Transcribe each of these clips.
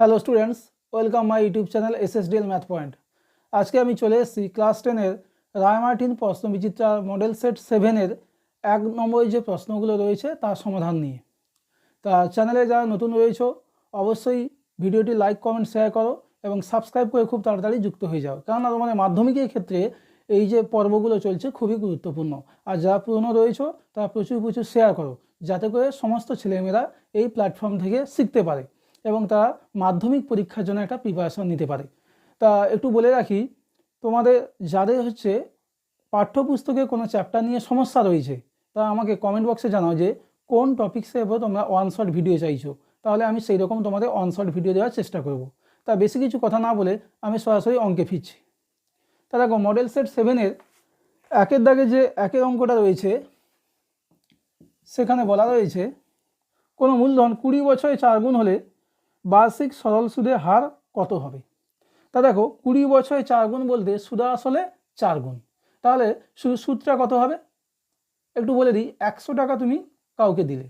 Hello students welcome my YouTube channel S S D L math point আজকে আমি চলে এসেছি ক্লাস টেনের রায়মার্টিন প্রশ্ন বিচিত্রা মডেল সেট সেভেনের এক নম্বরে যে প্রশ্নগুলো রয়েছে তার সমাধান নিয়ে। তা চ্যানেলে যারা নতুন রয়েছে, অবশ্যই ভিডিওটি লাইক কমেন্ট শেয়ার করো এবং সাবস্ক্রাইব করে খুব তাড়াতাড়ি যুক্ত হয়ে যাও। কেননা তোমাদের মাধ্যমিকের ক্ষেত্রে এই যে পর্বগুলো চলছে খুবই গুরুত্বপূর্ণ। আর যারা পুরনো রয়েছে, তারা প্রচুর প্রচুর শেয়ার করো, যাতে করে সমস্ত ছেলেমেয়েরা এই প্ল্যাটফর্ম থেকে শিখতে পারে। এবং তারা মাধ্যমিক পরীক্ষার জন্য একটা প্রিপারেশন নিতে পারে। তা একটু বলে রাখি, তোমাদের যাদের হচ্ছে পাঠ্যপুস্তকে কোনো চ্যাপ্টার নিয়ে সমস্যা রয়েছে, তা আমাকে কমেন্ট বক্সে জানাও যে কোন টপিক্সের উপর তোমরা ওয়ান শট ভিডিও চাইছো। তাহলে আমি সেই রকম তোমাদের ওয়ান শট ভিডিও দেওয়ার চেষ্টা করব। তা বেশি কিছু কথা না বলে আমি সরাসরি অঙ্কে ফিরছি। তা দেখো মডেল সেট সেভেনের একের দাগে যে একের অঙ্কটা রয়েছে, সেখানে বলা রয়েছে, কোনো মূলধন কুড়ি বছরে চার গুণ হলে বার্ষিক সরল সুদের হার কত হবে? তা দেখো, কুড়ি বছরে চার গুণ বলতে সুদ আসলে চার গুণ। তাহলে সুদটা কত হবে? একটু বলে দিই, একশো টাকা তুমি কাউকে দিলে।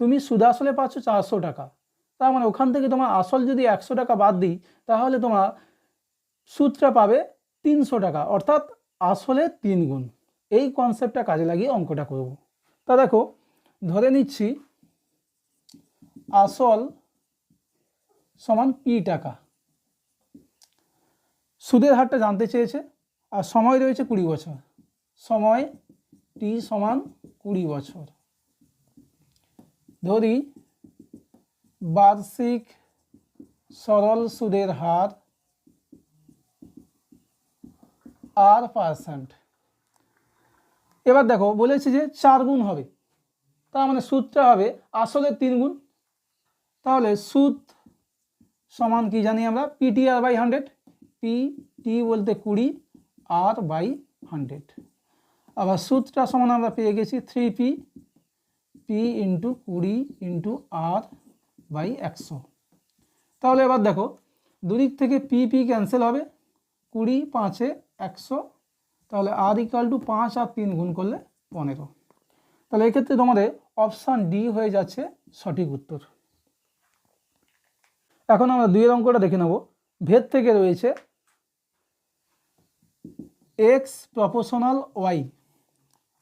তুমি সুদ আসলে পাচ্ছ চারশো টাকা। তার মানে ওখান থেকে তোমার আসল যদি একশো টাকা বাদ দিই, তাহলে তোমার সুদটা পাবে তিনশো টাকা, অর্থাৎ আসলে তিন গুণ। এই কনসেপ্টটা কাজে লাগিয়ে অঙ্কটা করব। তা দেখো, ধরে নিচ্ছি, আসল সমান পি টাকা। সুদের হারটা জানতে চেয়েছে, আর সময় রয়েছে কুড়ি বছর। সময় টি সমান কুড়ি বছর। ধরি, বার্ষিক সরল সুদের হার আর পার্সেন্ট। এবার দেখো, বলেছি যে চার গুণ হবে। তার মানে সুদটা হবে আসলে তিন গুণ। তাহলে সুদ সমান কি জানি আমরা? P T R by hundred P T বলতে কুড়ি আর বাই হান্ড্রেড আবার সুদটা সমান আমরা পেয়ে গেছি থ্রি পি পি ইন্টু কুড়ি ইন্টু আর বাই একশো। তাহলে এবার দেখো, দুদিক থেকে পি পি ক্যান্সেল হবে, কুড়ি পাঁচে একশো, তাহলে আর ইকাল টু পাঁচ আর তিন গুণ করলে পনেরো। তাহলে এক্ষেত্রে তোমাদের অপশান ডি হয়ে যাচ্ছে সঠিক উত্তর। এখন আমরা দুইয়ের অঙ্কটা দেখে নেব। ভেদ থেকে রয়েছে এক্স প্রপোশনাল ওয়াই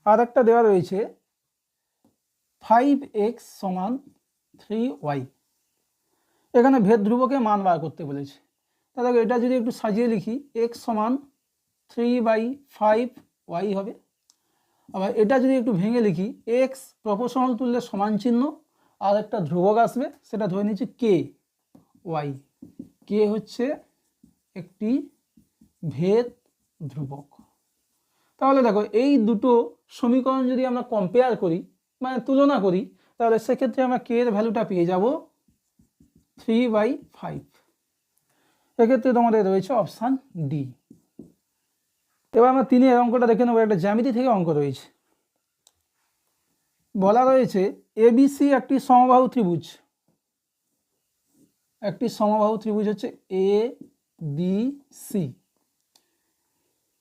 আর একটা দেওয়া রয়েছে ফাইভ এক্স সমান থ্রি ওয়াই এখানে ভেদ ধ্রুবকে মান বার করতে বলেছে। তাহলে এটা যদি একটু সাজিয়ে লিখি এক্স সমান থ্রি বাই ফাইভ ওয়াই হবে। আবার এটা যদি একটু ভেঙে লিখি এক্স প্রপোশনাল তুললে সমান চিহ্ন, আর একটা ধ্রুবক আসবে, সেটা ধরে নিচ্ছি কে ওয়াই। কে হচ্ছে একটি ভেদ ধ্রুবক? তাহলে দেখো, এই দুটো সমীকরণ যদি আমরা কম্পেয়ার করি মানে তুলনা করি, তাহলে সেক্ষেত্রে আমরা কে এর ভ্যালুটা পেয়ে যাব? থ্রি বাই ফাইভ এক্ষেত্রে তোমাদের রয়েছে অপশান ডি এবার আমরা তিনের অঙ্কটা দেখে নেব, একটা জ্যামিতি থেকে অঙ্ক রয়েছে। বলা রয়েছে এবিসি একটি সমবাহু ত্রিভুজ। একটি সমবাহু ত্রিভুজ হচ্ছে এ বি সি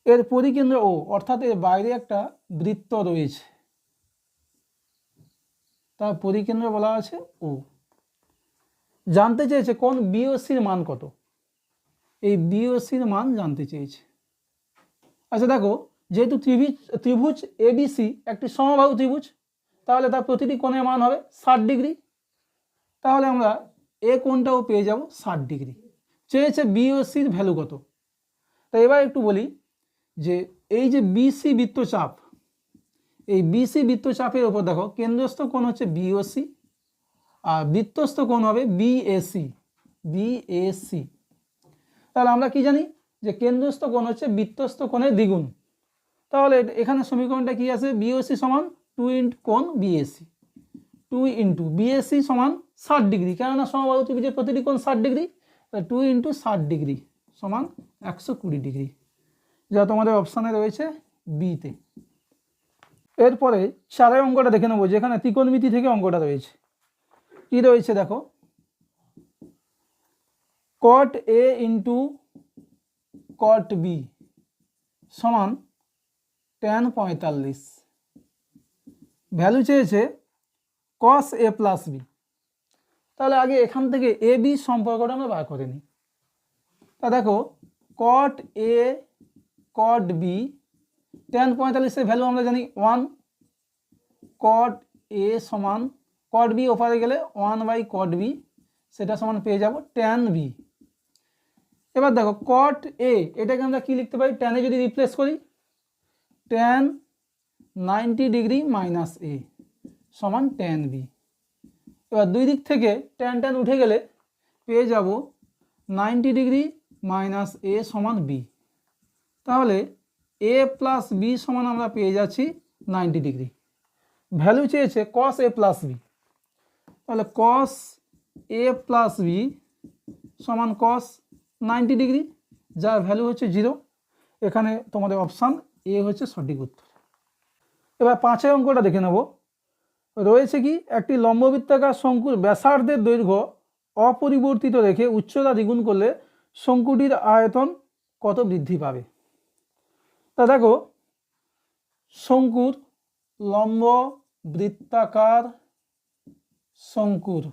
এর পরিকেন্দ্র ও অর্থাৎ এর বাইরে একটা বৃত্ত রয়েছে। তার পরিকেন্দ্র বলা আছে ও জানতে চেয়েছে কোন বিওসির মান কত? এই বিওসির মান জানতে চেয়েছে। আচ্ছা দেখো, যেহেতু ত্রিভুজ ত্রিভুজ এবিসি একটি সমবাহু ত্রিভুজ, তাহলে তার প্রতিটি কোণের মান হবে ষাট ডিগ্রি। তাহলে আমরা এ কোণটাও পেয়ে যাব ষাট ডিগ্রি। চেয়েছে বিওসির ভ্যালু কত? তা এবার একটু বলি যে এই যে বিসি বৃত্তচাপ, এই বিসি বৃত্তচাপের ওপর দেখো, কেন্দ্রস্থ কোণ হচ্ছে বিওসি আর বৃত্তস্থ কোণ হবে বিএসি বিএসি তাহলে আমরা কি জানি? যে কেন্দ্রস্থ কোণ হচ্ছে বৃত্তস্থ কোণের দ্বিগুণ। তাহলে এখানে সমীকরণটা কি আছে? বিওসি সমান টু ইন্টু কোণ B A C two into B A C সমান ষাট ডিগ্রি। কেননা সমবাহু ত্রিভুজের প্রতিটি কোণ ষাট ডিগ্রি টু ইন্টু ষাট ডিগ্রি সমান একশো কুড়ি ডিগ্রি। যা তোমাদের অপশানে রয়েছে বিতে এরপরে চারের অঙ্কটা দেখে নেব, যেখানে ত্রিকোণমিতি থেকে অঙ্কটা রয়েছে। কি রয়েছে দেখো? Cot A into cot B সমান টেন পঁয়তাল্লিশ। ভ্যালু চেয়েছে কস এ প্লাস বি তাহলে আগে এখান থেকে এ বি সম্পর্কটা আমরা বার করে নিই। তা দেখো cot A cot B tan পঁয়তাল্লিশের ভ্যালু আমরা জানি ওয়ান কট এ সমান কট বি ওপারে গেলে ওয়ান বাই কট বি সেটা সমান পেয়ে যাব ট্যান বি এবার দেখো কট এ এটাকে আমরা কি লিখতে পারি? ট্যানে যদি রিপ্লেস করি tan ninety degree minus A সমান ট্যান বি এবার দুই দিক থেকে ট্যান ট্যান উঠে গেলে পেয়ে যাব নাইনটি ডিগ্রি মাইনাস এ সমান বি তাহলে এ প্লাস বি সমান আমরা পেয়ে যাচ্ছি নাইনটি ডিগ্রি ভ্যালু চেয়েছে কস এ প্লাস বি তাহলে কস এ প্লাস বি সমান কস নাইনটি ডিগ্রি যার ভ্যালু হচ্ছে জিরো এখানে তোমাদের অপশান এ হচ্ছে সঠিক উত্তর। এবার পাঁচের অঙ্কটা দেখে নেব। রয়েছে কি? একটি লম্ববৃত্তাকার শঙ্কুর ব্যাসার্ধের দৈর্ঘ্য অপরিবর্তিত রেখে উচ্চতা দ্বিগুণ করলে শঙ্কুটির আয়তন কত বৃদ্ধি পাবে? তা দেখো, শঙ্কুর লম্ব বৃত্তাকার শঙ্কুর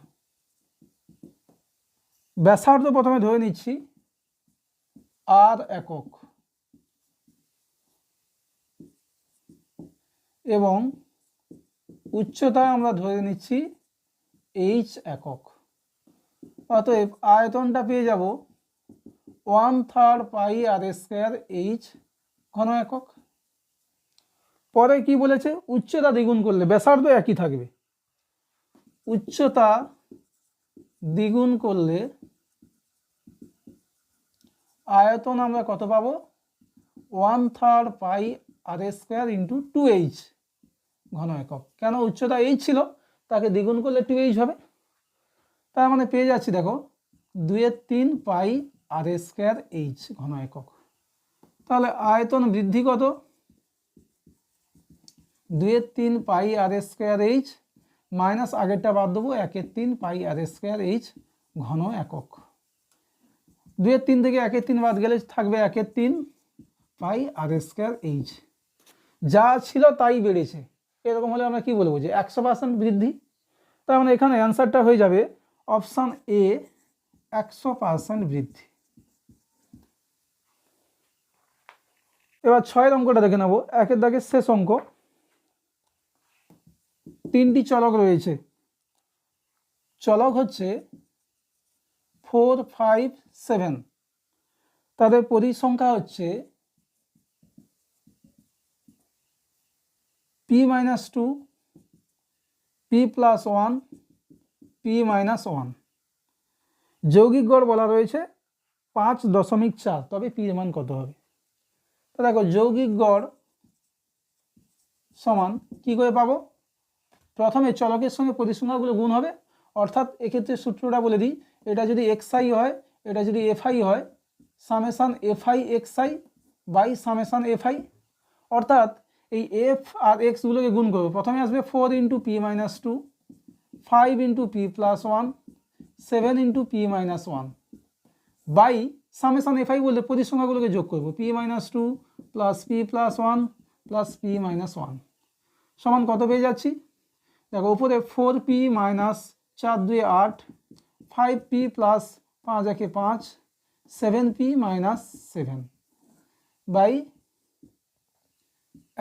ব্যাসার্ধ প্রথমে ধরে নিচ্ছি, আর একক এবং উচ্চতা আমরা ধরে নিচ্ছি এইচ একক। অতএব আয়তনটা পেয়ে যাব one third pi R square H ঘন একক। পরে কি বলেছে? উচ্চতা দ্বিগুণ করলে ব্যাসার্ধ একই থাকবে। উচ্চতা দ্বিগুণ করলে আয়তন আমরা কত পাবো? One third pi R square into two H ঘন একক। কেন উচ্চতা এইচ ছিল? তাকে দ্বিগুণ করলে টু এইচ হবে। তার মানে পেয়ে যাচ্ছি দেখো দুয়ের তিন পাই আর স্কোয়ার এইচ ঘন একক। তাহলে আয়তন বৃদ্ধি কত? দুয়ের তিন pi R square H minus আগেরটা বাদ দেবো, একের তিন পাই আর স্কোয়ার এইচ ঘন একক। দুয়ের তিন থেকে একের তিন বাদ গেলে থাকবে একের তিন পাই আর স্কোয়ার এইচ যা ছিল তাই বেড়েছে। এরকম হলে আমরা কি বলব যে একশো পার্সেন্ট বৃদ্ধি? তার মানে এখানে অ্যান্সারটা হয়ে যাবে অপশান এ একশো পার্সেন্ট বৃদ্ধি। এবার ছয়ের অঙ্কটা দেখে নেব। একের দাগের শেষ অঙ্ক। তিনটি চলক রয়েছে। চলক হচ্ছে ফোর ফাইভ সেভেন তাদের পরিসংখ্যা হচ্ছে P minus two P plus one P minus one যৌগিক গড় বলা রয়েছে পাঁচ দশমিক চার, তবে পির মান কত হবে? তো দেখো, যৌগিক গড় সমান কি করে পাবো? প্রথমে চলকের সঙ্গে পরিসংখ্যাগুলো গুণ হবে, অর্থাৎ এক্ষেত্রে সূত্রটা বলে দিই, এটা যদি এক্সআই হয়, এটা যদি এফআই হয়, summation F I X I by summation F I অর্থাৎ এই এফ আর এক্সগুলোকে গুণ করব। প্রথমে আসবে four into P minus two five into P plus one seven into P minus one by summation F I বললে পরিসংখ্যাগুলোকে যোগ করব। P minus two plus P plus one plus P minus one সমান কত পেয়ে যাচ্ছি? দেখো, উপরে ফোর পি মাইনাস চার দুই আট ফাইভ পি প্লাস পাঁচ একে পাঁচ seven P minus seven by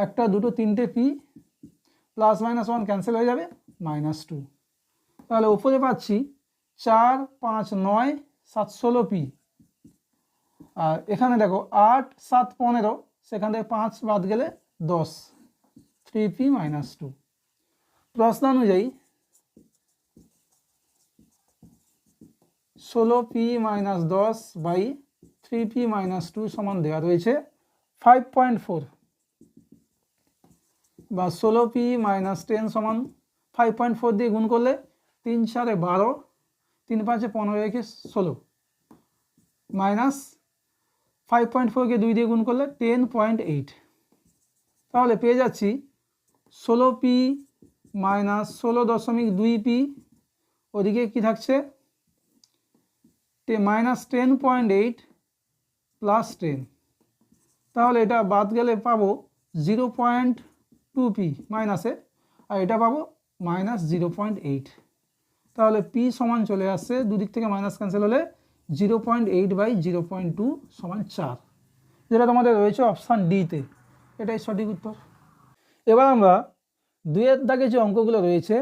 একটা, দুটো, তিনটে P plus minus one cancel হয়ে যাবে মাইনাস টু তাহলে উপরে পাচ্ছি চার, পাঁচ, নয়, সাত, ষোলো পি আর এখানে দেখো আট, সাত, পনেরো, সেখান থেকে পাঁচ বাদ গেলে দশ। থ্রি পি মাইনাস টু প্রশ্ন অনুযায়ী ষোলো পি মাইনাস দশ by three P minus two সমান দেওয়া রয়েছে ফাইভ পয়েন্ট ফোর বা ষোলো পি মাইনাস টেন সমান ফাইভ পয়েন্ট ফোর দিয়ে গুণ করলে তিন চারে বারো, তিন পাঁচে পনেরো একে ষোলো। মাইনাস ফাইভ পয়েন্ট ফোরকে দুই দিয়ে গুণ করলে টেন পয়েন্ট এইট তাহলে পেয়ে যাচ্ছি ষোলো পি মাইনাস ষোলো দশমিক দুই পি ওদিকে কী থাকছে? Minus ten point eight plus ten তাহলে এটা বাদ গেলে পাবো জিরো পয়েন্ট টু পি মাইনাসে আর এটা পাবো মাইনাস জিরো পয়েন্ট এইট তাহলে পি সমান চলে আসছে, দুদিক থেকে মাইনাস ক্যান্সেল হলে zero point eight by zero point two সমান চার। যেটা তোমাদের রয়েছে অপশান ডিতে এটাই সঠিক উত্তর। এবার আমরা দুইয়ের দাগে যে অঙ্কগুলো রয়েছে,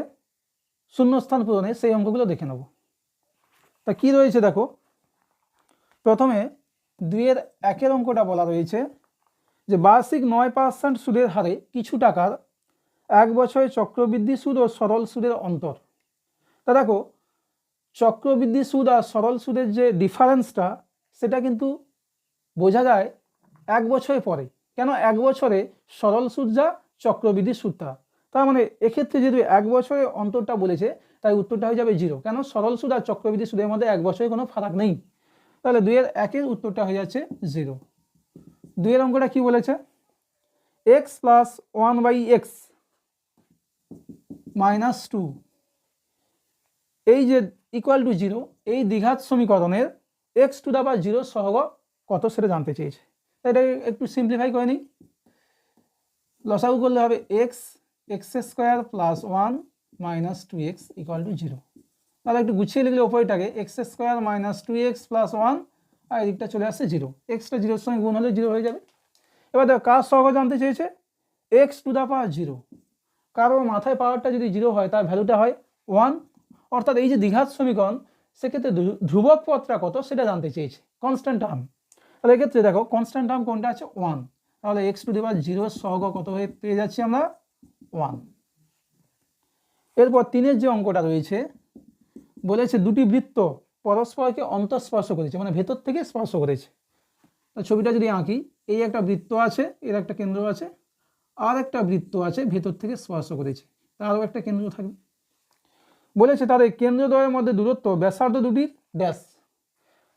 শূন্যস্থান পূরণে সেই অঙ্কগুলো দেখে নেব। তা কি রয়েছে দেখো, প্রথমে দুইয়ের একের অঙ্কটা বলা রয়েছে যে বার্ষিক নয় পার্সেন্ট সুদের হারে কিছু টাকার এক বছরে চক্রবৃদ্ধি সুদ ও সরল সুদের অন্তর। তা দেখো, চক্রবৃদ্ধি সুদ আর সরল সুদের যে ডিফারেন্সটা, সেটা কিন্তু বোঝা যায় এক বছরে পরে। কেন এক বছরে সরল সুদ যা, চক্রবৃদ্ধি সুদটা? তার মানে এক্ষেত্রে যেহেতু এক বছরে অন্তরটা বলেছে, তাই উত্তরটা হয়ে যাবে জিরো। কেন সরল সুদ আর চক্রবৃদ্ধি সুদের মধ্যে এক বছরে কোনো ফারাক নেই। তাহলে দুইয়ের একের উত্তরটা হয়ে যাচ্ছে জিরো। দুইয়ের অঙ্কটা কি বলেছে? X plus one by X minus two এই যে ইকুয়াল টু জিরো এই দ্বিঘাত সমীকরণের এক্স টু দা বা জিরো সহগ কত সেটা জানতে চেয়েছে। এটা একটু সিম্পলিফাই করে নিই। লসাগু করলে হবে X X square plus one minus two X equal to zero তাহলে একটু গুছিয়ে লিখলে ওপরটাকে X square minus two X plus one আর এদিকটা চলে আসছে জিরো এক্সটা জিরোর সঙ্গে গুণ হলে জিরো হয়ে যাবে। এবার দেখো, কার সহগ জানতে চেয়েছে? X to the power zero কারোর মাথায় পাওয়ারটা যদি জিরো হয়, তার ভ্যালুটা হয় ওয়ান অর্থাৎ এই যে দ্বিঘাত সমীকরণ, সেক্ষেত্রে ধ্রু- ধ্রুবক পদটা কত সেটা জানতে চেয়েছে। কনস্ট্যান্ট টার্ম তাহলে এক্ষেত্রে দেখো কনস্ট্যান্ট টার্ম কোনটা আছে? ওয়ান তাহলে এক্স টু দি পাওয়ার জিরোর সহগ কত হয়ে পেয়ে যাচ্ছি আমরা? ওয়ান এরপর তিনের যে অঙ্কটা রয়েছে, বলেছে দুটি বৃত্ত পরস্পরকে অন্তঃস্পর্শ করেছে মানে ভেতর থেকে স্পর্শ করেছে। ছবিটা যদি আঁকি, এই একটা বৃত্ত আছে, এর একটা কেন্দ্র আছে, আর একটা বৃত্ত আছে ভেতর থেকে স্পর্শ করেছে, তারও একটা কেন্দ্র থাকবে। বলেছে তার এই কেন্দ্রদ্বয়ের মধ্যে দূরত্ব ব্যাসার্ধ দুটির ড্যাশ।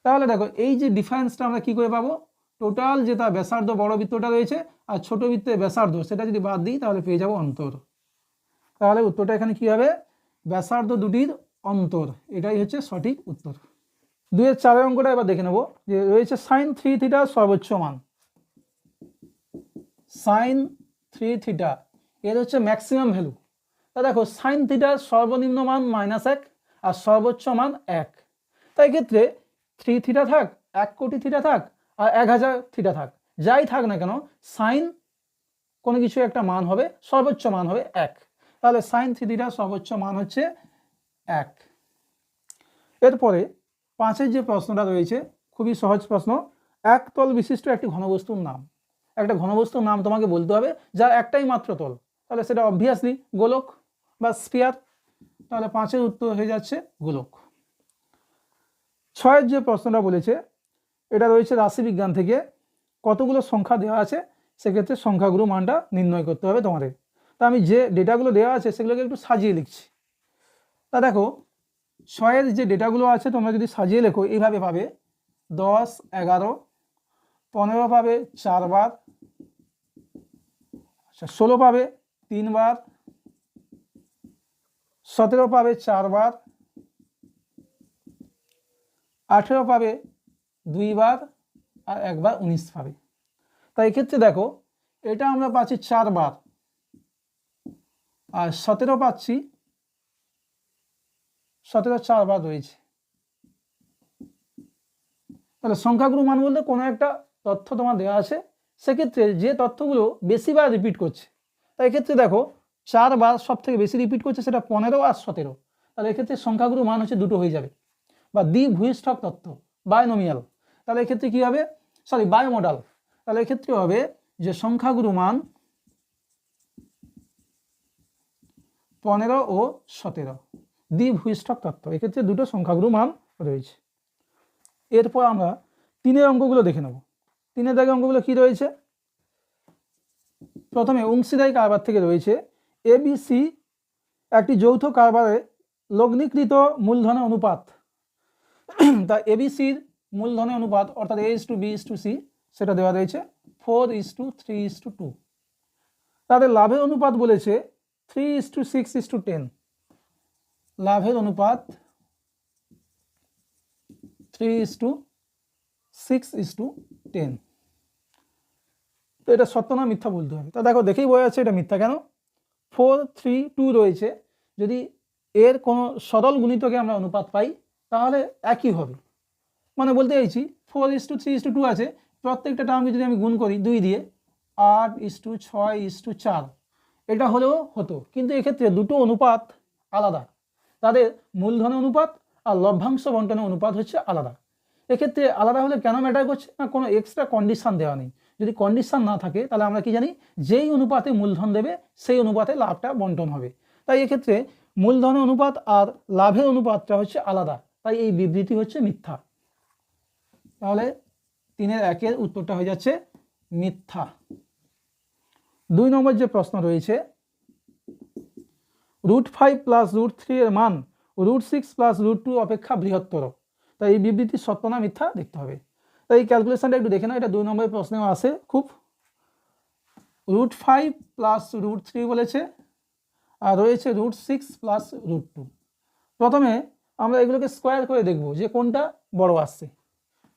তাহলে দেখো, এই যে ডিফারেন্সটা আমরা কি করে পাবো? টোটাল যে তার ব্যাসার্ধ বড় বৃত্তটা রয়েছে আর ছোট বৃত্তের ব্যাসার্ধ, সেটা যদি বাদ দিই তাহলে পেয়ে যাব অন্তর। তাহলে উত্তরটা এখানে কি হবে? ব্যাসার্ধ দুটির অন্তর, এটাই হচ্ছে সঠিক উত্তর। দুইয়ের চারের অঙ্কটা এবার দেখে নেব যে রয়েছে সাইন থ্রি থিটার সর্বোচ্চ মান। সাইন থ্রি থিটা এর হচ্ছে ম্যাক্সিমাম ভ্যালু তা দেখো সাইন থিটার সর্বনিম্ন মান মাইনাস এক আর সর্বোচ্চ মান এক। তাই ক্ষেত্রে থ্রি থিটা থাক, এক কোটি থিটা থাক আর এক হাজার থিটা থাক। যাই থাক না কেন সাইন কোনো কিছু একটা মান হবে, সর্বোচ্চ মান হবে এক। তাহলে সাইন থ্রি থিটার সর্বোচ্চ মান হচ্ছে এক। এরপরে পাঁচের যে প্রশ্নটা রয়েছে, খুবই সহজ প্রশ্ন, এক তল বিশিষ্ট একটি ঘনবস্তুর নাম। একটা ঘনবস্তুর নাম তোমাকে বলতে হবে, যার একটাই মাত্র তল। তাহলে সেটা অবভিয়াসলি গোলক বা স্পিয়ার তাহলে পাঁচের উত্তর হয়ে যাচ্ছে গোলক। ছয়ের যে প্রশ্নটা বলেছে, এটা রয়েছে রাশিবিজ্ঞান থেকে। কতগুলো সংখ্যা দেওয়া আছে? সেক্ষেত্রে সংখ্যাগুলো মানটা নির্ণয় করতে হবে তোমাদের। তা আমি যে ডেটাগুলো দেওয়া আছে, সেগুলোকে একটু সাজিয়ে লিখছি। তা দেখো, ছয়ের যে ডেটাগুলো আছে, তোমরা যদি সাজিয়ে লেখো, এইভাবে পাবে, দশ, এগারো, পনেরো পাবে, চারবার আচ্ছা ষোলো পাবে, তিনবার, সতেরো পাবে, চারবার, আঠেরো পাবে, দুইবার, আর একবার উনিশ পাবে। তাই এক্ষেত্রে দেখো, এটা আমরা পাচ্ছি চারবার, আর সতেরো পাচ্ছি সতেরো চার চারবার রয়েছে তাহলে সংখ্যাগুরু মান বলতে কোনো একটা তথ্য তোমার দেওয়া আছে, সেক্ষেত্রে যে তথ্যগুলো বেশিবার রিপিট করছে তাই এক্ষেত্রে দেখো চারবার সব থেকে বেশি রিপিট করছে সেটা পনেরো আর সতেরো। তাহলে এক্ষেত্রে সংখ্যাগুরু মান হচ্ছে দুটো হয়ে যাবে। বা দ্বি ভূইষ্ঠক তত্ত্ব বায়োনোমিয়াল তাহলে এক্ষেত্রে কী হবে? সরি বায়োমডাল তাহলে এক্ষেত্রে হবে যে সংখ্যাগুরু মান পনেরো ও সতেরো। দ্বিভূইষ্ঠক তত্ত্ব। এক্ষেত্রে দুটো সংখ্যাগুরু মান রয়েছে। এরপর আমরা তিনের অঙ্কগুলো দেখে নেব। তিনের দাগে অঙ্কগুলো কি রয়েছে? প্রথমে অংশীদারি কারবার থেকে রয়েছে এবিসি একটি যৌথ কারবারে লগ্নিকৃত মূলধনের অনুপাত। তা এবিসির মূলধনের অনুপাত, অর্থাৎ A is to B is to C সেটা দেওয়া রয়েছে। Four is to three is to two তাদের লাভের অনুপাত বলেছে three is to six is to ten লাভের অনুপাত three is to six is to ten তো এটা সত্য না, মিথ্যা বলতে হবে। তা দেখো, দেখেই বোঝা যাচ্ছে এটা মিথ্যা কেন? ফোর থ্রি টু রয়েছে। যদি এর কোনো সরল গুণিতকে আমরা অনুপাত পাই, তাহলে একই হবে। মানে বলতে চাইছি four is to three is to two আছে। প্রত্যেকটা টার্মকে যদি আমি গুণ করি, দুই দিয়ে, আট ইস টু ছয় ইস টু চার। এটা হলেও হতো। কিন্তু এক্ষেত্রে দুটো অনুপাত আলাদা। তাদের মূলধন অনুপাত আর লভ্যাংশ বন্টনের অনুপাত হচ্ছে আলাদা। এক্ষেত্রে আলাদা হলে কেন ম্যাটার করছে? না, কোনো এক্সট্রা কন্ডিশান দেওয়া নেই। যদি কন্ডিশান না থাকে, তাহলে আমরা কি জানি, যেই অনুপাতে মূলধন দেবে, সেই অনুপাতে লাভটা বন্টন হবে। তাই এক্ষেত্রে মূলধন অনুপাত আর লাভের অনুপাতটা হচ্ছে আলাদা। তাই এই বিবৃতি হচ্ছে মিথ্যা। তাহলে তিনের একের উত্তরটা হয়ে যাচ্ছে মিথ্যা। দুই নম্বর যে প্রশ্ন রয়েছে root five plus root three এর মান root six plus root two অপেক্ষা বৃহত্তর। তাই এই বিবৃতির সত্য না মিথ্যা দেখতে হবে। তাই এই ক্যালকুলেশনটা একটু দেখে নাও, এটা দুই নম্বরের প্রশ্নেও আসে খুব। Root five plus root three বলেছে, আর রয়েছে root six plus root two প্রথমে আমরা এগুলোকে স্কোয়ার করে দেখব যে কোনটা বড় আসছে।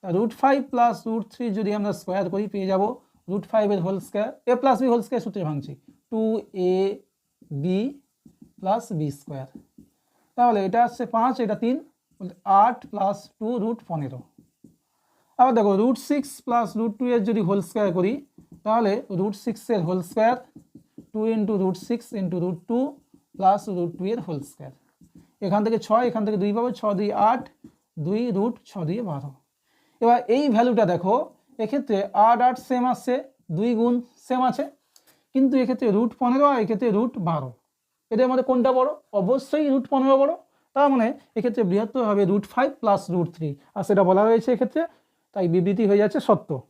Root five plus root three যদি আমরা স্কোয়ার করি, পেয়ে যাব রুট ফাইভের whole square A plus B whole square সূত্রে ভাঙছি। Two A B plus B square তাহলে এটা আসছে পাঁচ, এটা তিন আট প্লাস টু রুট পনেরো। আবার দেখো root six plus root two এর যদি হোল স্কোয়ার করি, তাহলে রুট সিক্সের whole square two into root six into root two plus root two এর হোল স্কোয়ার এখান থেকে ছয়, এখান থেকে দুই পাবো ছ দুই আট, দুই রুট ছ দিয়ে বারো। এবার এই ভ্যালুটা দেখো, এক্ষেত্রে আট আট সেম আসছে, দুই গুণ সেম আছে, কিন্তু এক্ষেত্রে রুট পনেরো আর এক্ষেত্রে রুট বারো। এদের মধ্যে কোনটা বড়? অবশ্যই রুট পনেরো বড়। তার মানে এক্ষেত্রে বৃহত্তর হবে root five plus root three আর সেটা বলা হয়েছে এক্ষেত্রে, তাই বিবৃতি হয়ে যাচ্ছে সত্য।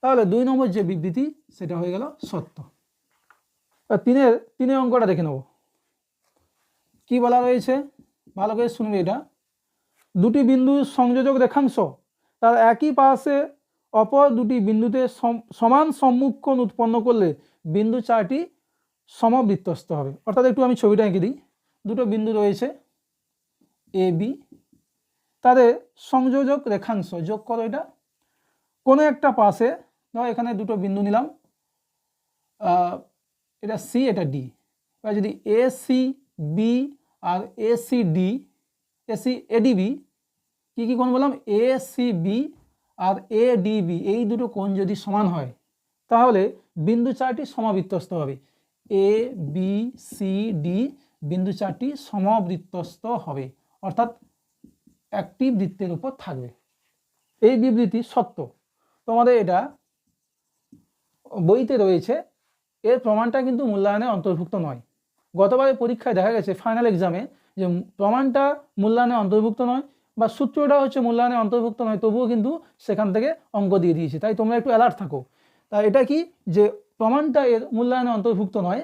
তাহলে দুই নম্বর যে বিবৃতি, সেটা হয়ে গেল সত্য। তিনের তিনের অঙ্কটা দেখে নেব। কি বলা রয়েছে? ভালো করে শুনবে এটা। দুটি বিন্দুর সংযোজক রেখাংশ, তার একই পাশে অপর দুটি বিন্দুতে সম- সমান সম্মুখকোণ উৎপন্ন করলে বিন্দু চারটি সমবৃত্তস্ত হবে। অর্থাৎ একটু আমি ছবিটা এঁকে দিই। দুটো বিন্দু রয়েছে, এ, বি। তাদের সংযোজক রেখাংশ, যোগ করো এটা। কোনো একটা পাশে, ধরো এখানে দুটো বিন্দু নিলাম। এটা সি, এটা ডি। এবার যদি A, C, B R A, C, D, A, C ADB কী কী কোণ বললাম? এ, সি, বি আর এ ডিবি এই দুটো কোণ যদি সমান হয়, তাহলে বিন্দু চারটি সমাবৃত্তস্ত হবে। এ বি সি ডি বিন্দু চারটি সমবৃত্তস্ত হবে। অর্থাৎ একটি বৃত্তের উপর থাকবে। এই বিবৃতি সত্য। তোমাদের এটা বইতে রয়েছে। এর প্রমাণটা কিন্তু মূল্যায়নে অন্তর্ভুক্ত নয়। গতবারের পরীক্ষায় দেখা গেছে ফাইনাল এক্সামে যে প্রমাণটা মূল্যায়নে অন্তর্ভুক্ত নয় বা সূত্রটা হচ্ছে মূল্যায়নে অন্তর্ভুক্ত নয়, তবুও কিন্তু সেখান থেকে অঙ্ক দিয়ে দিয়েছে। তাই তোমরা একটু অ্যালার্ট থাকো। তাই এটা কি? যে প্রমাণটা এর মূল্যায়নে অন্তর্ভুক্ত নয়,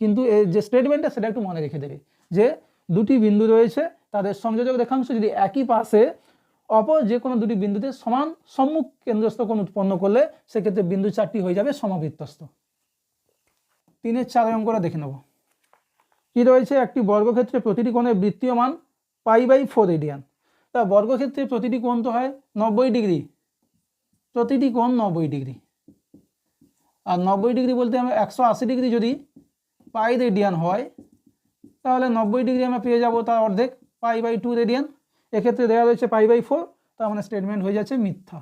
কিন্তু এর যে স্টেটমেন্টটা সেটা একটু মনে রেখে দেবে, যে দুটি বিন্দু রয়েছে, তাদের সংযোজক রেখাংশ যদি একই পাশে অপর যে কোনো দুটি বিন্দুতে সমান সম্মুখ কেন্দ্রস্থ কোণ উৎপন্ন করলে, সেক্ষেত্রে বিন্দু চারটি হয়ে যাবে সমবৃত্তস্থ। তিনের চার অঙ্কটা দেখে নেব। কি রয়েছে? একটি বর্গক্ষেত্রে প্রতিটি কোণের বৃত্তীয় মান পাই বাই ফোর রেডিয়ান। তা বর্গক্ষেত্রে প্রতিটি কোণ তো হয় নব্বই ডিগ্রি। প্রতিটি কোণ নব্বই ডিগ্রি। আর নব্বই ডিগ্রি বলতে আমরা একশো আশি ডিগ্রি যদি পাই রেডিয়ান হয়, তাহলে নব্বই ডিগ্রি আমরা পেয়ে যাব তার অর্ধেক, পাই বাই টু রেডিয়ান। এক্ষেত্রে দেওয়া রয়েছে পাই বাই ফোর, তার মানে স্টেটমেন্ট হয়ে যাচ্ছে মিথ্যা।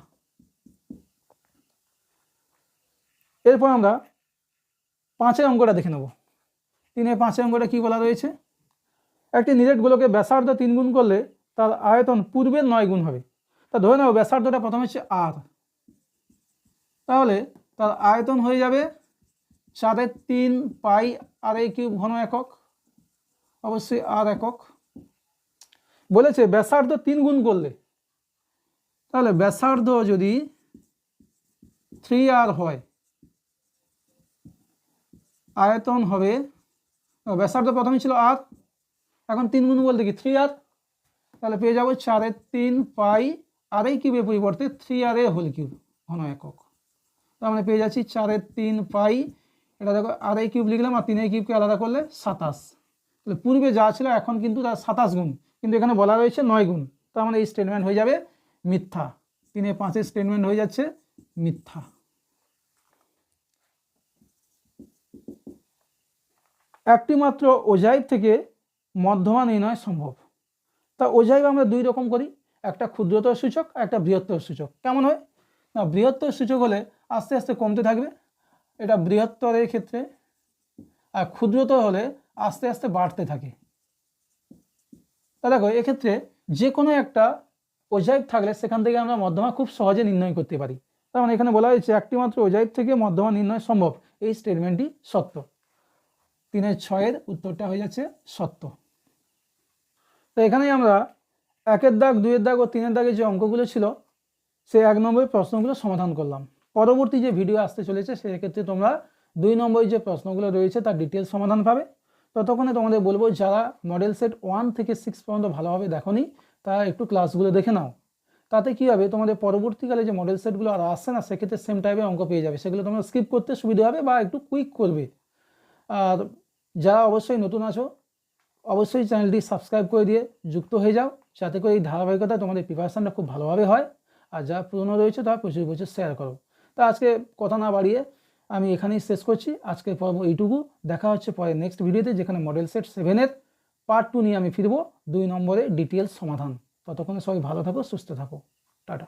এরপর আমরা পাঁচের অঙ্কটা দেখে নেব। তিনে পাঁচের অঙ্কটা কী বলা রয়েছে? একটি নিরেট গোলকে ব্যাসার্ধ তিন গুণ করলে তার আয়তন পূর্বের নয় গুণ হবে। তা ধরে নেব ব্যাসার্ধটা প্রথমে হচ্ছে আর তাহলে তার আয়তন হয়ে যাবে চারের তিন পাই আর এই কিউব ঘন একক, অবশ্যই আর একক। বলেছে ব্যাসার্ধ তিন গুণ করলে, তাহলে ব্যাসার্ধ যদি থ্রি আর হয়, আয়তন হবে ব্যাসার্ধ প্রথমে ছিল আর, এখন তিন গুণ বলতে কি থ্রি আর? তাহলে পেয়ে যাব চারের তিন পাই আর এই কিউবের পরিবর্তে থ্রি আর এ হোল কিউব ঘন একক। তার মানে পেয়ে যাচ্ছি চারের তিন পাই। এটা দেখো আর এই কিউব লিখলাম আর তিনের কিউবকে আলাদা করলে সাতাশ। তাহলে পূর্বে যা ছিল এখন কিন্তু তার সাতাশ গুণ। কিন্তু এখানে বলা রয়েছে নয় গুণ। তার মানে এই স্টেটমেন্ট হয়ে যাবে মিথ্যা। তিনে পাঁচের স্টেটমেন্ট হয়ে যাচ্ছে মিথ্যা। একটি মাত্র ওজাইব থেকে মধ্যমা নির্ণয় সম্ভব। তা ওজাইব আমরা দুই রকম করি। একটা ক্ষুদ্রতর সূচক, একটা বৃহত্তর সূচক। কেমন হয়? না, বৃহত্তর সূচক হলে আস্তে আস্তে কমতে থাকবে। এটা বৃহত্তরের ক্ষেত্রে। আর ক্ষুদ্রতর হলে আস্তে আস্তে বাড়তে থাকে। তা দেখো, এক্ষেত্রে যে কোনো একটা ওজাইভ থাকলে সেখান থেকে আমরা মধ্যমা খুব সহজে নির্ণয় করতে পারি। তার মানে এখানে বলা হয়েছে একটি মাত্র ওজাইভ থেকে মধ্যমা নির্ণয় সম্ভব। এই স্টেটমেন্টটি সত্য। তিনের ছয়ের উত্তরটা হয়ে যাচ্ছে সত্য। তো এখানেই আমরা একের দাগ, দুইয়ের দাগ ও তিনের দাগের যে অঙ্কগুলো ছিল, সেই এক নম্বরের প্রশ্নগুলো সমাধান করলাম। পরবর্তী যে ভিডিও আসতে চলেছে, সেক্ষেত্রে তোমরা দুই নম্বরের যে প্রশ্নগুলো রয়েছে, তার ডিটেলস সমাধান পাবে। ততক্ষণে তোমাদের বলব, যারা মডেল সেট ওয়ান থেকে সিক্স পর্যন্ত ভালোভাবে দেখোনি, তারা একটু ক্লাসগুলো দেখে নাও। তাতে কী হবে, তোমাদের পরবর্তীকালে যে মডেল সেটগুলো আর আসছে না, সেক্ষেত্রে সেম টাইপের অঙ্ক পেয়ে যাবে। সেগুলো তোমরা স্কিপ করতে সুবিধা হবে বা একটু কুইক করবে। আর যারা অবশ্যই নতুন আছো, অবশ্যই চ্যানেলটি সাবস্ক্রাইব করে দিয়ে যুক্ত হয়ে যাও, যাতে করে এই ধারাবাহিকতা তোমাদের প্রিপারেশানটা খুব ভালোভাবে হয়। আর যা পুরনো রয়েছে, তারা প্রচুর প্রচুর শেয়ার করো। তা আজকে কথা না বাড়িয়ে আমি এখানেই শেষ করছি। আজকে পর্ব এইটুকু। দেখা হচ্ছে পরে নেক্সট ভিডিওতে যেখানে মডেল সেট সেভেনের পার্ট টু নিয়ে আমি ফিরবো। দুই নম্বরে ডিটেলস সমাধান। ততক্ষণে সবাই ভালো থাকো, সুস্থ থাকো। টাটা।